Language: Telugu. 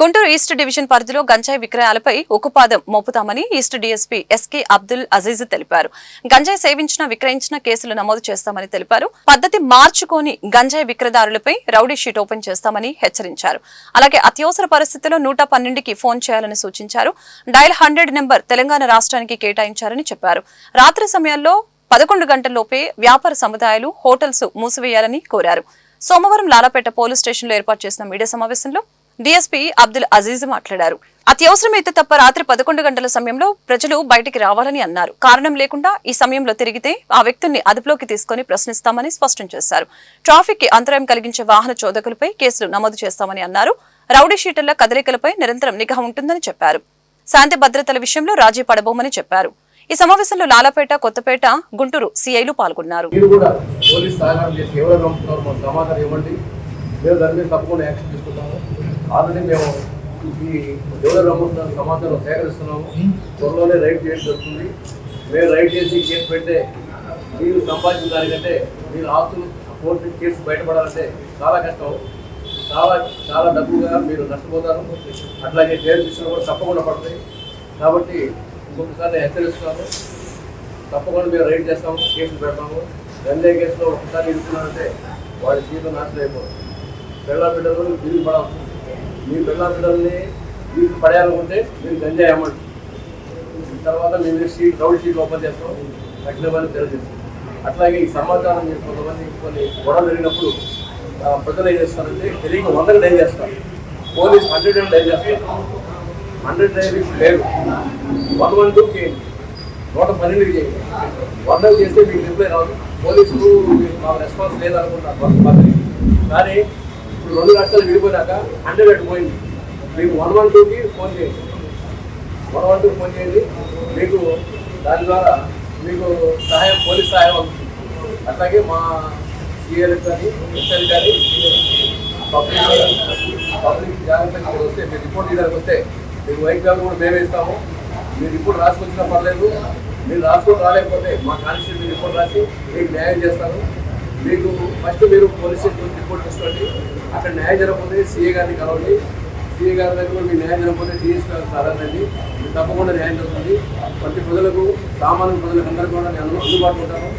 గుంటూరు ఈస్ట్ డివిజన్ పరిధిలో గంజాయి విక్రయాలపై ఉక్కుపాదం మోపుతామని east DSP SK Abdul Aziz తెలిపారు. గంజాయి సేవించిన విక్రయించిన కేసులు నమోదు చేస్తామని తెలిపారు. పద్ధతి మార్చుకొని గంజాయి విక్రయదారులపై రౌడీ షీట్ ఓపెన్ చేస్తామని హెచ్చరించారు. అలాగే అత్యవసర పరిస్థితిలో నూట పన్నెండుకి ఫోన్ చేయాలని సూచించారు. డయల్ హండ్రెడ్ నెంబర్ తెలంగాణ రాష్ట్రానికి కేటాయించారని చెప్పారు. రాత్రి సమయాల్లో పదకొండు గంటల్లోపే వ్యాపార సముదాయాలు హోటల్స్ మూసివేయాలని కోరారు. సోమవారం లాలాపేట పోలీస్ స్టేషన్లో ఏర్పాటు చేసిన మీడియా సమావేశంలో డీఎస్పీ అబ్దుల్ అజీజ్ మాట్లాడారు. అత్యవసరమైతే తప్ప రాత్రి పదకొండు గంటల సమయంలో ప్రజలు బయటికి రావాలని అన్నారు. కారణం లేకుండా ఈ సమయంలో తిరిగితే ఆ వ్యక్తుల్ని అదుపులోకి తీసుకుని ప్రశ్నిస్తామని స్పష్టం చేశారు. ట్రాఫిక్కి అంతరాయం కలిగించే వాహన చోదకులపై కేసులు నమోదు చేస్తామని అన్నారు. రౌడీ షీటర్ల కదలికలపై నిరంతరం నిఘా ఉంటుందని చెప్పారు. శాంతి భద్రతల విషయంలో రాజీ పడబోమని చెప్పారు. ఈ సమావేశంలో లాలపేట కొత్తపేట గుంటూరు సీఐలు పాల్గొన్నారు. మీరు దాని మీద తప్పకుండా యాక్షన్ తీసుకుంటాము. ఆల్రెడీ మేము ఈ ఎవరు నమ్ముతున్న సమాచారం సేకరిస్తున్నాము. త్వరలోనే రైడ్ చేయడం జరుగుతుంది మేము రైడ్ చేసి కేసు పెడితే మీరు సంపాదించిన దానికంటే మీరు ఆస్తులు కోర్టు కేసు బయటపడాలంటే చాలా కష్టం. చాలా చాలా డబ్బుగా మీరు నష్టపోతారు. అట్లాగే జైలు శిక్షలు కూడా తప్పకుండా పడతాయి. కాబట్టి ఇంకొకసారి హెచ్చరిస్తున్నాను. తప్పకుండా మేము రైడ్ చేస్తాము కేసులు పెడతాము. గంజాయి కేసులో ఒకసారి ఇరుక్కున్నారంటే వాడి జీవితం నాశనం అయిపోతుంది. పిల్ల బిడ్డలు వీళ్ళు పడవచ్చు మీ పిల్ల మీకు పడేయాలనుకుంటే మీరు గంజాయి అమ్మండి. తర్వాత మేము షీట్ రౌండ్ షీట్ ఓపెన్ చేస్తాం. అగ్నివాన్ని తెలియజేస్తాం అట్లాగే ఈ సమాచారం మీరు కొంతమంది కొన్ని గొడవలు జరిగినప్పుడు ప్రజలు ఏం చేస్తారంటే తెలియక వందకు డైల్ చేస్తారు. పోలీస్ హండ్రెడ్ అండ్ డైల్ చేస్తారు? హండ్రెడ్ డైల్ లేదు. వన్ వన్ టూ చేయండి. నూట పన్నెండుకి చేయండి. వందలు చేస్తే మీకు రిప్లై రాదు. పోలీసులు మాకు రెస్పాన్స్ లేదనుకుంటారు. కానీ ఇప్పుడు రెండు లక్షలు విడిపోయాక హండ్రెడ్ అటు పోయింది. మీకు వన్ వన్ టూకి ఫోన్ చేయండి. వన్ వన్ టూ ఫోన్ చేయండి. మీకు దాని ద్వారా మీకు సహాయం పోలీస్ సహాయం అవుతుంది అట్లాగే మా సీఎల్ కానీ ఎస్ఎల్ కానీ పబ్లిక్ పబ్లిక్ జాగ్రత్తగా మీరు వస్తే మీరు రిపోర్ట్ చేయడానికి వస్తే మీకు వైట్ బ్యాగ్ కూడా మేమే ఇస్తాము. మీరు రిపోర్ట్ రాసుకొచ్చినా పర్లేదు. మీరు రాసుకొని రాలేకపోతే మా కానిస్టేబుల్ రిపోర్ట్ రాసి మీకు న్యాయం చేస్తాను మీకు ఫస్ట్ మీరు పోలీస్ స్టేషన్ రిపోర్ట్ తీసుకోండి. అక్కడ న్యాయం జరగకపోతే సీఏ గారిని కలవండి. సీఏ గారి దగ్గర మీ న్యాయం జరగకపోతే టీఎస్ గారు సాధారణండి తప్పకుండా న్యాయం జరుగుతుంది. ప్రతి ప్రజలకు సామాన్య ప్రజలకు అందరికీ కూడా నేను అందుబాటులో ఉంటాను.